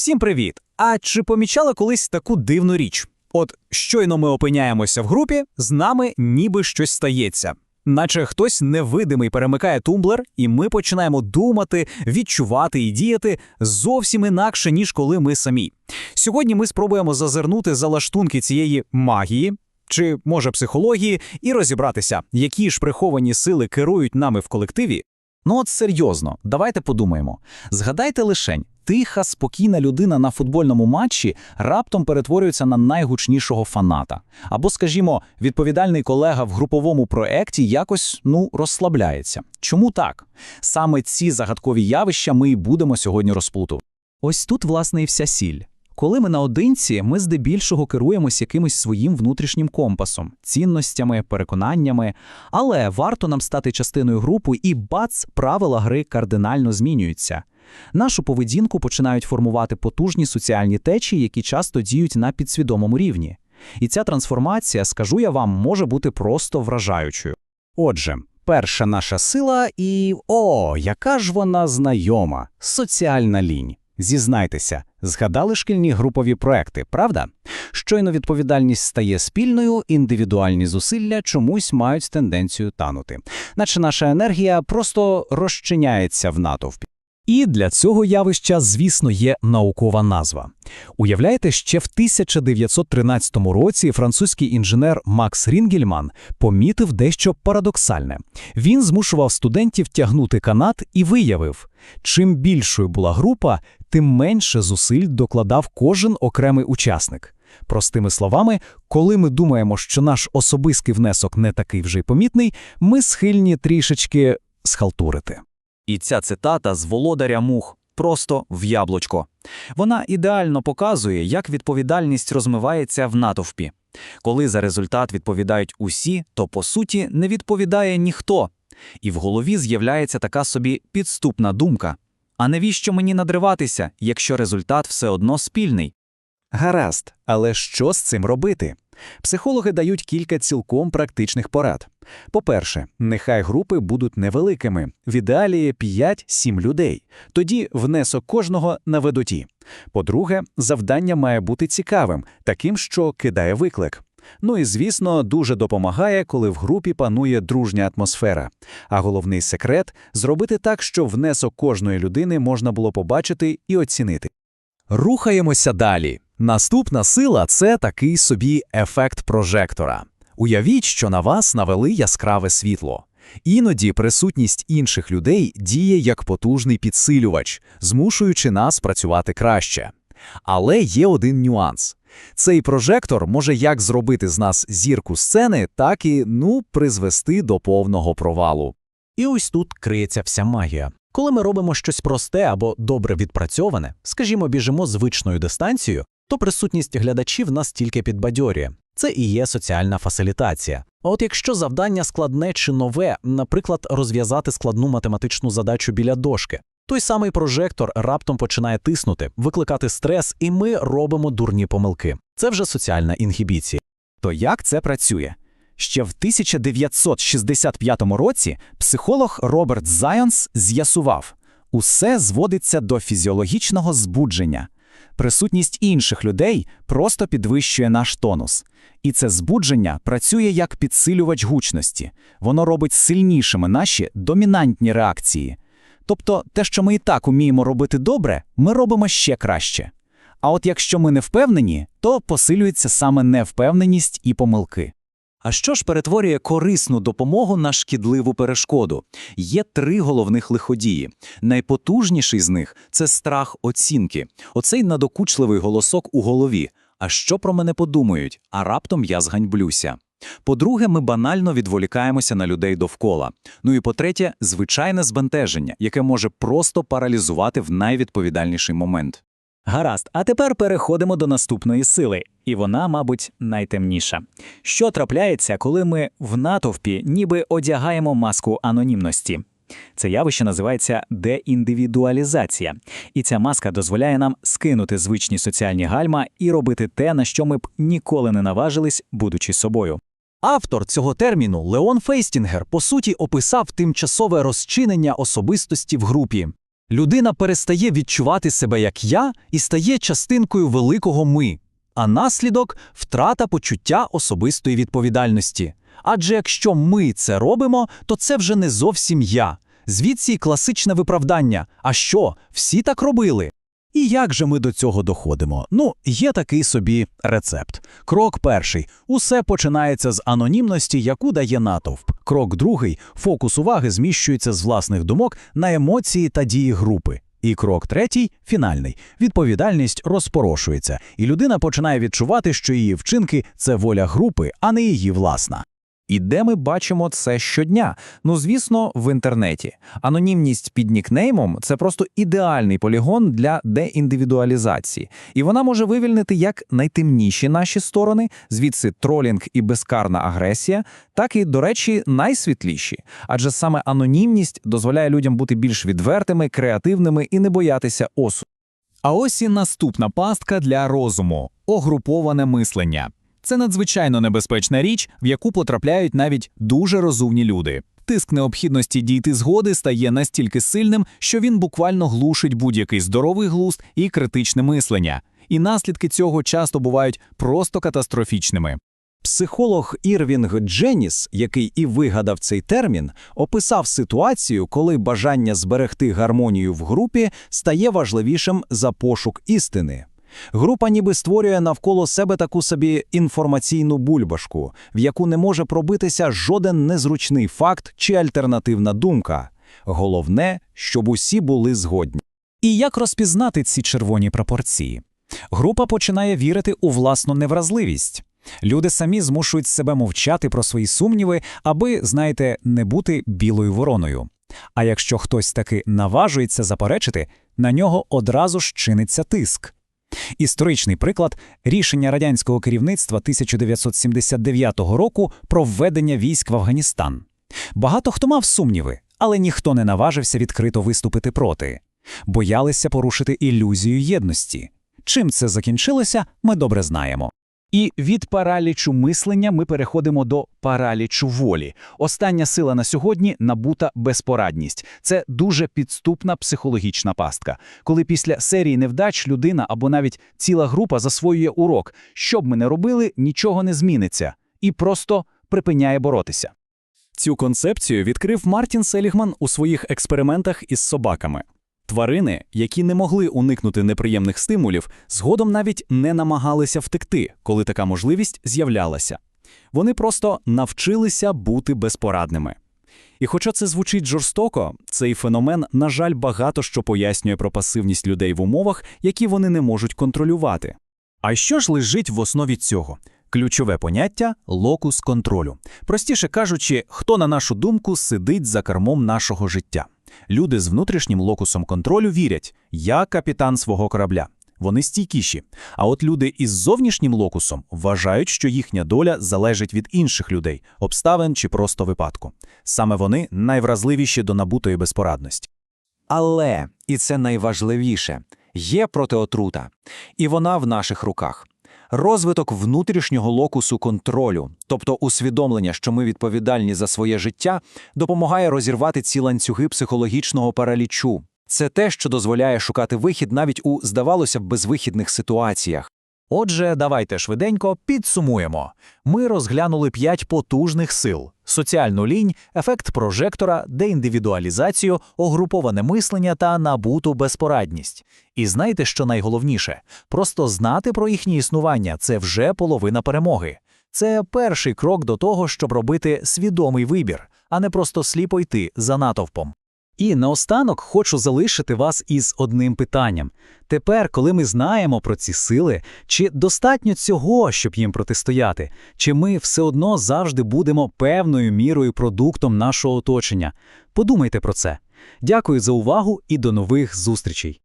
Всім привіт! А чи помічали колись таку дивну річ? От щойно ми опиняємося в групі, з нами ніби щось стається. Наче хтось невидимий перемикає тумблер, і ми починаємо думати, відчувати і діяти зовсім інакше, ніж коли ми самі. Сьогодні ми спробуємо зазирнути за лаштунки цієї магії, чи може психології, і розібратися, які ж приховані сили керують нами в колективі. Ну от серйозно, давайте подумаємо. Згадайте лишень, тиха, спокійна людина на футбольному матчі раптом перетворюється на найгучнішого фаната. Або, скажімо, відповідальний колега в груповому проекті якось ну розслабляється. Чому так? Саме ці загадкові явища ми і будемо сьогодні розплутувати. Ось тут, власне, і вся сіль. Коли ми наодинці, ми здебільшого керуємось якимось своїм внутрішнім компасом, цінностями, переконаннями. Але варто нам стати частиною групи, і бац, правила гри кардинально змінюються. Нашу поведінку починають формувати потужні соціальні течії, які часто діють на підсвідомому рівні. І ця трансформація, скажу я вам, може бути просто вражаючою. Отже, перша наша сила і о, яка ж вона знайома соціальна лінь. Зізнайтеся, згадали шкільні групові проекти, правда? Щойно відповідальність стає спільною, індивідуальні зусилля чомусь мають тенденцію танути, наче наша енергія просто розчиняється в натовпі. І для цього явища, звісно, є наукова назва. Уявляєте, ще в 1913 році французький інженер Макс Рінгельман помітив дещо парадоксальне. Він змушував студентів тягнути канат і виявив, чим більшою була група, тим менше зусиль докладав кожен окремий учасник. Простими словами, коли ми думаємо, що наш особистий внесок не такий вже й помітний, ми схильні трішечки схалтурити. І ця цитата з володаря мух просто в яблучко. Вона ідеально показує, як відповідальність розмивається в натовпі. Коли за результат відповідають усі, то по суті не відповідає ніхто. І в голові з'являється така собі підступна думка. А навіщо мені надриватися, якщо результат все одно спільний? Гаразд, але що з цим робити? Психологи дають кілька цілком практичних порад. По-перше, нехай групи будуть невеликими, в ідеалі 5-7 людей. Тоді внесок кожного на видоті. По-друге, завдання має бути цікавим, таким, що кидає виклик. Ну і звісно, дуже допомагає, коли в групі панує дружня атмосфера. А головний секрет зробити так, щоб внесок кожної людини можна було побачити і оцінити. Рухаємося далі. Наступна сила це такий собі ефект прожектора. Уявіть, що на вас навели яскраве світло. Іноді присутність інших людей діє як потужний підсилювач, змушуючи нас працювати краще. Але є один нюанс. Цей прожектор може як зробити з нас зірку сцени, так і, ну, призвести до повного провалу. І ось тут криється вся магія. Коли ми робимо щось просте або добре відпрацьоване, скажімо, біжимо звичною дистанцією, то присутність глядачів нас тільки підбадьорює. Це і є соціальна фасилітація. А от якщо завдання складне чи нове, наприклад, розв'язати складну математичну задачу біля дошки, той самий прожектор раптом починає тиснути, викликати стрес, і ми робимо дурні помилки. Це вже соціальна інгібіція. То як це працює? Ще в 1965 році психолог Роберт Зайонс з'ясував, усе зводиться до фізіологічного збудження. Присутність інших людей просто підвищує наш тонус. І це збудження працює як підсилювач гучності, воно робить сильнішими наші домінантні реакції. Тобто те, що ми і так уміємо робити добре, ми робимо ще краще. А от якщо ми не впевнені, то посилюється саме невпевненість і помилки. А що ж перетворює корисну допомогу на шкідливу перешкоду? Є три головних лиходії. Найпотужніший з них це страх оцінки, оцей надокучливий голосок у голові. А що про мене подумають? А раптом я зганьблюся. По-друге, ми банально відволікаємося на людей довкола. Ну і по-третє, звичайне збентеження, яке може просто паралізувати в найвідповідальніший момент. Гаразд, а тепер переходимо до наступної сили, і вона, мабуть, найтемніша. Що трапляється, коли ми в натовпі ніби одягаємо маску анонімності? Це явище називається деіндивідуалізація, і ця маска дозволяє нам скинути звичні соціальні гальма і робити те, на що ми б ніколи не наважились, будучи собою. Автор цього терміну Леон Фейстінгер по суті описав тимчасове розчинення особистості в групі. Людина перестає відчувати себе як я і стає частинкою великого ми, а наслідок втрата почуття особистої відповідальності. Адже якщо ми це робимо, то це вже не зовсім я. Звідси й класичне виправдання. А що, всі так робили? І як же ми до цього доходимо? Ну, є такий собі рецепт. Крок перший. Усе починається з анонімності, яку дає натовп. Крок другий фокус уваги зміщується з власних думок на емоції та дії групи. І крок третій фінальний. Відповідальність розпорошується, і людина починає відчувати, що її вчинки це воля групи, а не її власна. І де ми бачимо це щодня? Ну, звісно, в інтернеті. Анонімність під нікнеймом це просто ідеальний полігон для деіндивідуалізації. І вона може вивільнити як найтемніші наші сторони, звідси тролінг і безкарна агресія, так і, до речі, найсвітліші. Адже саме анонімність дозволяє людям бути більш відвертими, креативними і не боятися осуду. А ось і наступна пастка для розуму огруповане мислення. Це надзвичайно небезпечна річ, в яку потрапляють навіть дуже розумні люди. Тиск необхідності дійти згоди стає настільки сильним, що він буквально глушить будь-який здоровий глузд і критичне мислення. І наслідки цього часто бувають просто катастрофічними. Психолог Ірвінг Дженіс, який і вигадав цей термін, описав ситуацію, коли бажання зберегти гармонію в групі стає важливішим за пошук істини. Група ніби створює навколо себе таку собі інформаційну бульбашку, в яку не може пробитися жоден незручний факт чи альтернативна думка. Головне, щоб усі були згодні. І як розпізнати ці червоні пропорції? Група починає вірити у власну невразливість. Люди самі змушують себе мовчати про свої сумніви, аби, знаєте, не бути білою вороною. А якщо хтось таки наважується заперечити, на нього одразу ж чиниться тиск. Історичний приклад рішення радянського керівництва 1979 року про введення військ в Афганістан. Багато хто мав сумніви, але ніхто не наважився відкрито виступити проти. Боялися порушити ілюзію єдності. Чим це закінчилося, ми добре знаємо. І від паралічу мислення ми переходимо до паралічу волі. Остання сила на сьогодні набута безпорадність. Це дуже підступна психологічна пастка. Коли після серії невдач людина або навіть ціла група засвоює урок, що б ми не робили, нічого не зміниться, і просто припиняє боротися. Цю концепцію відкрив Мартін Селігман у своїх експериментах із собаками. Тварини, які не могли уникнути неприємних стимулів, згодом навіть не намагалися втекти, коли така можливість з'являлася. Вони просто навчилися бути безпорадними. І хоча це звучить жорстоко, цей феномен, на жаль, багато що пояснює про пасивність людей в умовах, які вони не можуть контролювати. А що ж лежить в основі цього? Ключове поняття локус контролю. Простіше кажучи, хто, на нашу думку, сидить за кермом нашого життя. Люди з внутрішнім локусом контролю вірять, я капітан свого корабля. Вони стійкіші. А от люди із зовнішнім локусом вважають, що їхня доля залежить від інших людей, обставин чи просто випадку. Саме вони найвразливіші до набутої безпорадності. Але, і це найважливіше, є протиотрута, і вона в наших руках. Розвиток внутрішнього локусу контролю, тобто усвідомлення, що ми відповідальні за своє життя, допомагає розірвати ці ланцюги психологічного паралічу. Це те, що дозволяє шукати вихід навіть у, здавалося б, безвихідних ситуаціях. Отже, давайте швиденько підсумуємо. Ми розглянули п'ять потужних сил: соціальну лінь, ефект прожектора, деіндивідуалізацію, огруповане мислення та набуту безпорадність. І знаєте, що найголовніше? Просто знати про їхнє існування це вже половина перемоги. Це перший крок до того, щоб робити свідомий вибір, а не просто сліпо йти за натовпом. І наостанок хочу залишити вас із одним питанням. Тепер, коли ми знаємо про ці сили, чи достатньо цього, щоб їм протистояти, чи ми все одно завжди будемо певною мірою продуктом нашого оточення? Подумайте про це. Дякую за увагу і до нових зустрічей.